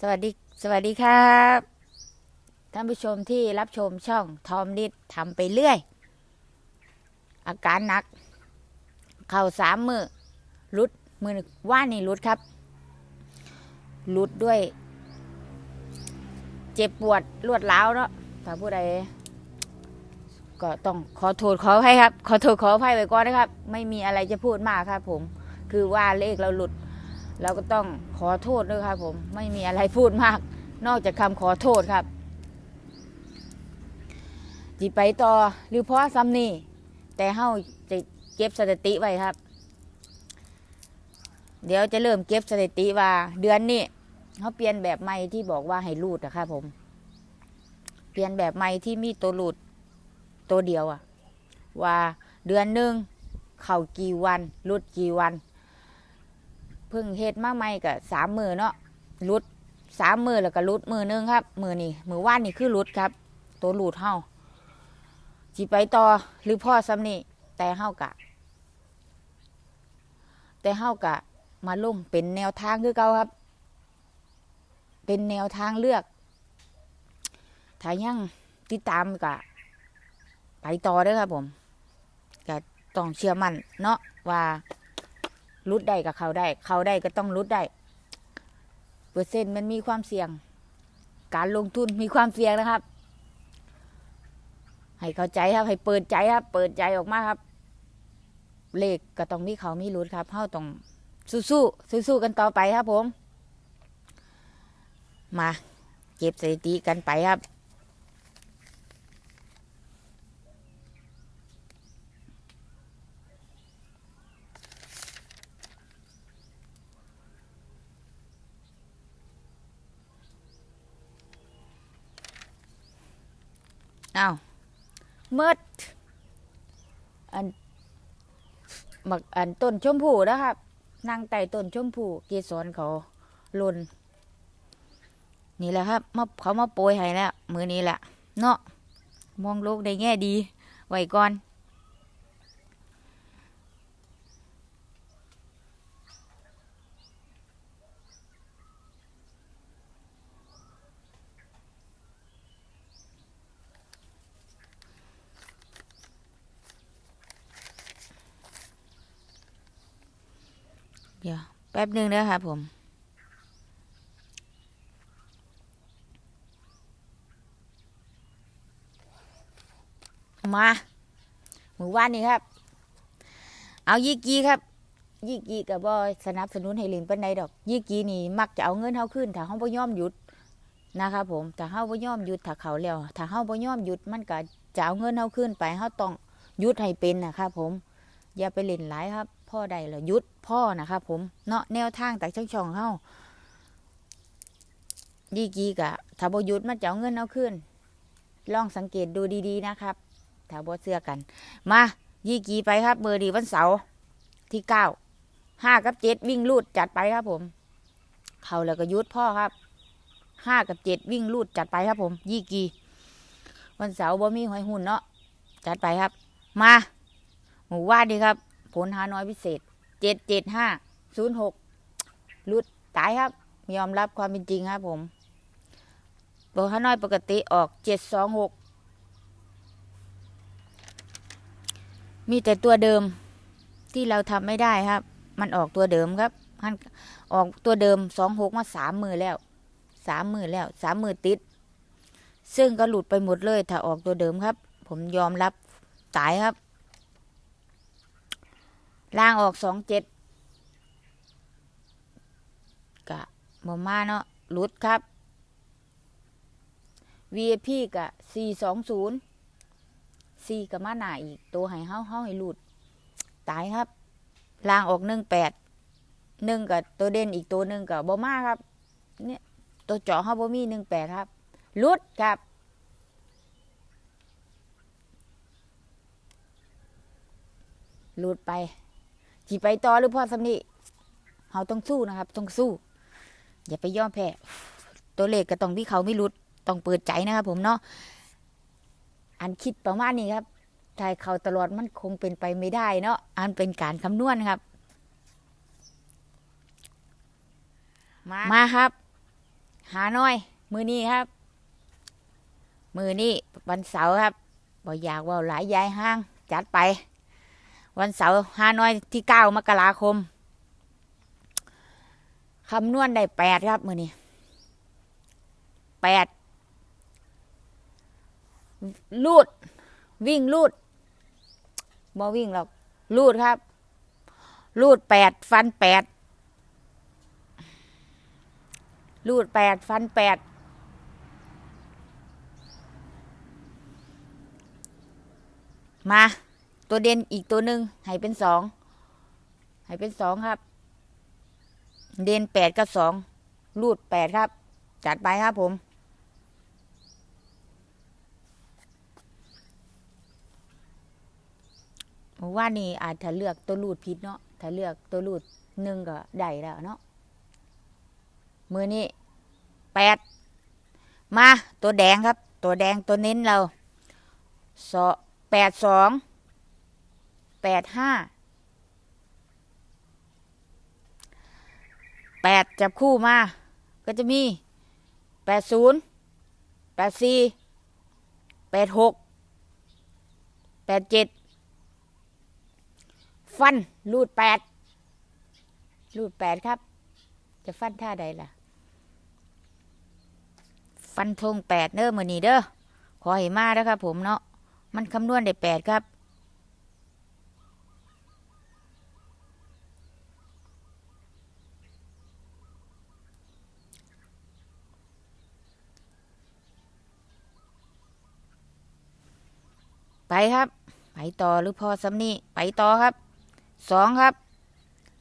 สวัสดีสวัสดีครับท่านผู้ชมที่รับชมช่องทอมนิดทำไปเรื่อย อาการหนัก เข่าสามมือรุดมือว่านี่รุดครับรุดด้วย เจ็บปวดรวดร้าวเนาะถ้าผู้ใดก็ต้องขอโทษขออภัยครับ ขอโทษขออภัยไว้ก่อนนะครับ ไม่มีอะไรจะพูดมากครับผม คือว่าเลขเราหลุด เราก็ต้องขอโทษด้วยครับผมไม่มีอะไรพูดมาก นอกจากคำขอโทษครับจีไปต่อหรือเพราะซ้ำนี่แต่เฮาจะเก็บสถิติไว้ครับ เดี๋ยวจะเริ่มเก็บสถิติว่า เดือนนี้เขาเปลี่ยนแบบใหม่ที่บอกว่าให้รูดนะครับผม เปลี่ยนแบบใหม่ที่มีตัวรูดตัวเดียวอะว่าเดือนหนึ่งเข่ากี่วันรูดกี่วัน เพิ่งเฮ็ดมาใหม่ก็สามมือเนาะรุดสามมือแล้วก็รุดมือหนึงครับ มือนี่มือว่านนี่คือรุดครับ ตัวรุดเฮาจีไปต่อหรือพ่อซ้ำนี่แต่เฮากะ แต่เฮากะ มาลงเป็นแนวทางคือเก่าครับ เป็นแนวทางเลือก ถ้ายังติดตามกะ ไปต่อเด้อครับผมก็ต้องเชื่อมั่นเนาะว่า รุดได้กับเขาได้ เขาได้ก็ต้องรุดได้ เปอร์เซ็นต์มันมีความเสี่ยง การลงทุนมีความเสี่ยงนะครับ ให้เข้าใจครับ ให้เปิดใจครับ เปิดใจออกมาครับ เลขก็ต้องมีเขามีรุดครับเฮาต้องสู้สู้สู้สู้ๆกันต่อไปครับผม มา เก็บสถิติกันไปครับ อ้าวเมื่ออันบักอันต้นชมพูนะครับนั่งไต่ต้นชมพูเกสรเขาหลุนนี่แหละครับมาเขามาโปรยให้แล้วมือนี้แหละเนาะมองโลกในแง่ดี ไว้ก่อน ดี๋ยว แป๊บหนึ่งนะครับผมมาหมู่ว่านนี่ครับ เอายี่กีครับ ยี่กีกับบอสนับสนุนให้เล่นเป็นใดดอก ยี่กีนี่มักจะเอาเงินเฮาขึ้น ถ้าเฮาบ่ยอมหยุดนะครับผมถ้าเฮาบ่ยอมหยุดถ้าเขาแล้วถ้าเฮาบ่ยอมหยุดมันก็จะเอาเงินเฮาขึ้นไปเฮาต้องหยุดให้เป็นนะครับผม อย่าไปเล่นหลายครับ พ่อใดแล้วยุดพ่อนะครับผมเนาะแนวทางจากช่องช่องเฮายี่กีกะถ้าบยุดมันจะเอาเงินเอาขึ้น ลองสังเกตดูดีๆนะครับถ้าบเสื้อกัน มายี่กีไปครับเบอร์ดีวันเสาร์ที่เก้าห้ากับเจ็ดวิ่งลูดจัดไปครับผม เขาแล้วก็ยุดพ่อครับห้ากับเจ็ดวิ่งลูดจัดไปครับผม ยี่กี วันเสาร์บ่มีหอยหุ่นเนาะจัดไปครับ มาหมู่ว่าดีครับ ผลหาน้อยพิเศษเจ็ดเจ็ดห้าศูนย์หกลุดตายครับ ยอมรับความเป็นจริงครับผมตัวหาน้อยปกติออกเจ็ดสองหกมีแต่ตัวเดิมที่เราทำไม่ได้ครับ มันออกตัวเดิมครับมันออกตัวเดิมสองหกมาสามมือแล้วสามมือแล้วสามมือติด ซึ่งก็หลุดไปหมดเลย ถ้าออกตัวเดิมครับ ผมยอมรับตายครับ ล่างออกสองเจ็ดกะบมาเนาะหลุดครับ VIP กะสี่สองศูนย์สี่กับมาหนาอีก ตัวให้เฮาเฮาให้หลุด ตายครับ ล่างออกหนึ่งแปดหนึ่งกับตัวเด่นอีกตัวหนึ่งกับบมาครับ เนี่ยตัวเจาะเฮาบ่มีหนึ่งแปดครับหลุดครับหลุดไป จีไปต่อหรือพ่อสำนีเราต้องสู้นะครับ ต้องสู้ อย่าไปยอมแพ้ตัวเลขก็ต้องที่เขาไม่หลุดต้องเปิดใจนะครับ ผมเนาะอันคิดประมาณนี้ครับถ้าเขาตลอดมันคงเป็นไปไม่ได้เนาะอันเป็นการคำนวณครับ มามาครับ หาน้อย มือนี้ครับ มือนี้วันเสาร์ครับบ่อยากเว่าหลายยายห้าง จัดไป วันเสาร์หาน้อยที่เก้ามกราคมคำนวณได้แปดครับมือนี้แปดลูด วิ่งลูดบ่วิ่งหรอกลูดครับลูดแปดฟันแปดลูดแปดฟันแปดมา ตัวเด่นอีกตัวหนึ่งให้เป็นสองให้เป็นสองครับ เด่นแปดกับสองลูดแปดครับ จัดไปครับผม ว่านี่อาจจะเลือกตัวรูดผิดเนาะถ้าเลือกตัวรูดหนึ่งก็ได้แล้วเนาะมือนี้แปดมาตัวแดงครับ ตัวแดงตัวเน้นเราสอแปดสอง แปดห้าแปดจับคู่มา ก็จะมีแปดศูนย์แปดสี่แปดหกแปดเจ็ดฟันรูดแปดรูดแปดครับ จะฟันท่าใดล่ะ ฟันธงแปดเด้อมือนี้เด้อขอให้มาเด้อครับผมเนาะมันคำนวณได้แปดครับ ครับ ไปต่อหรือพอสำนีไปต่อครับสองครับ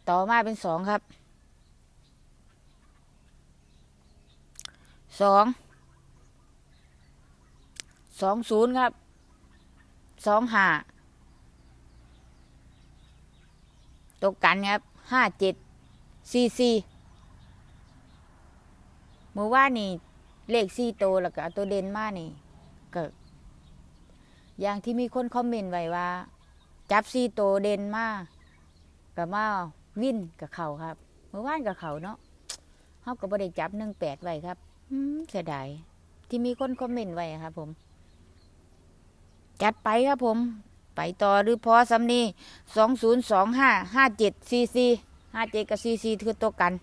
ต่อมาเป็นสองครับสองสองศูนย์ครับสองห้าตกกันครับห้าเจ็ดสี่สี่เมื่อว่านี่เลขสี่โตแล้วก็ตัวเด่นมากนี่ อย่างที่มีคนคอมเมนต์ไว้ว่า จับซีโตเด่นมากับมาวินกับเขาครับเมื่อวานกับเขาเนาะเขาก็บ่ได้จับหนึ่งแปดไว้ครับเสียดายที่มีคนคอมเมนต์ไว้ครับ ผม จัดไปครับผม ไปต่อหรือพอสำนีสองศูนย์สองห้าห้าเจ็ดซีซีห้าเจ็ดกับซีซีคือตัวกัน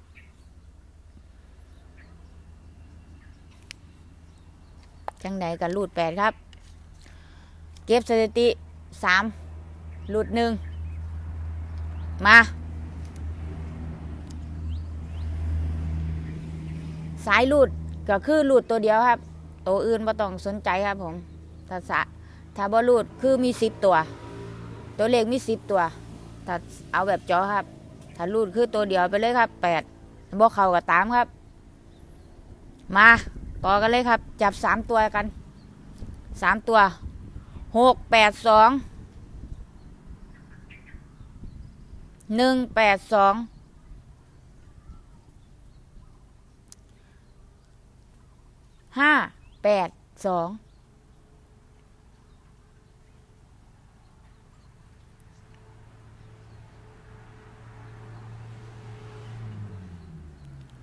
จังใดกับรูดแปดครับ เก็บสถิติสามหลุดหนึ่งมาสายหลุดก็คือหลุดตัวเดียวครับ ตัวอื่นไม่ต้องสนใจครับผมถ้าสะถ้าบ่หลุดคือมีสิบตัว ตัวเลขมีสิบตัว ถ้าเอาแบบจอครับ ถ้าหลุดคือตัวเดียวไปเลยครับแปดบ่เข้ากับตามครับ มาต่อกันเลยครับ จับสามตัวกันสามตัว หกแปดสองหนึ่งแปดสองห้าแปดสอง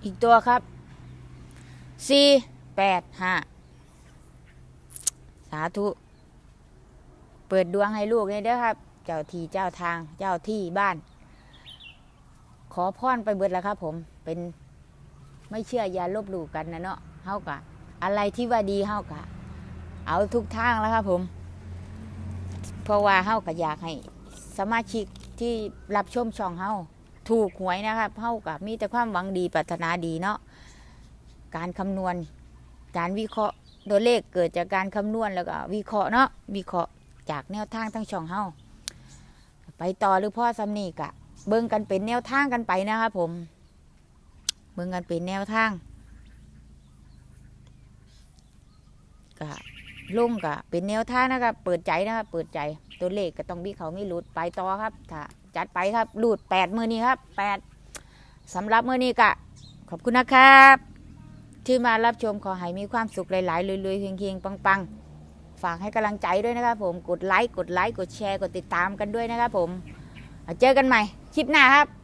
อีกตัวครับสี่แปดห้าสาธุ เปิดดวงให้ลูกเลยเด้อครับ เจ้าที่เจ้าทางเจ้าที่บ้าน ขอพรไปเบิดแล้วครับ ผมเป็นไม่เชื่ออย่าลบหลู่กันนะเนาะเฮากะ อะไรที่ว่าดีเฮากะ เอาทุกทางแล้วครับผม เพราะว่าเฮากะอยากให้สมาชิกที่รับชมช่องเฮาถูกหวยนะครับเฮากะมีแต่ความหวังดีปรารถนาดีเนาะการคำนวณ การวิเคราะห์ตัวเลขเกิดจากการคำนวณแล้วก็วิเคราะห์เนาะวิเคราะห์ จากแนวทางทั้งช่องเฮาไปต่อหรือพ่อสำนีกะ เบิ่งกันเป็นแนวทางกันไปนะครับผม เบิ่งกันเป็นแนวทางกะลุงกะเป็นแนวทางนะครับเปิดใจนะครับเปิดใจตัวเลขก็ต้องมีเขาไม่หลุดไปต่อครับถ้าจัดไปครับหลุดแปดมือนี้ครับแปดสำหรับมือนี้กะขอบคุณนะครับ ที่มารับชมขอให้มีความสุขหลายๆรวยๆเคียงๆปังๆ ฝากให้กำลังใจด้วยนะครับผม กดไลค์ กดไลค์ กดแชร์ กดติดตามกันด้วยนะครับผม เจอกันใหม่คลิปหน้าครับ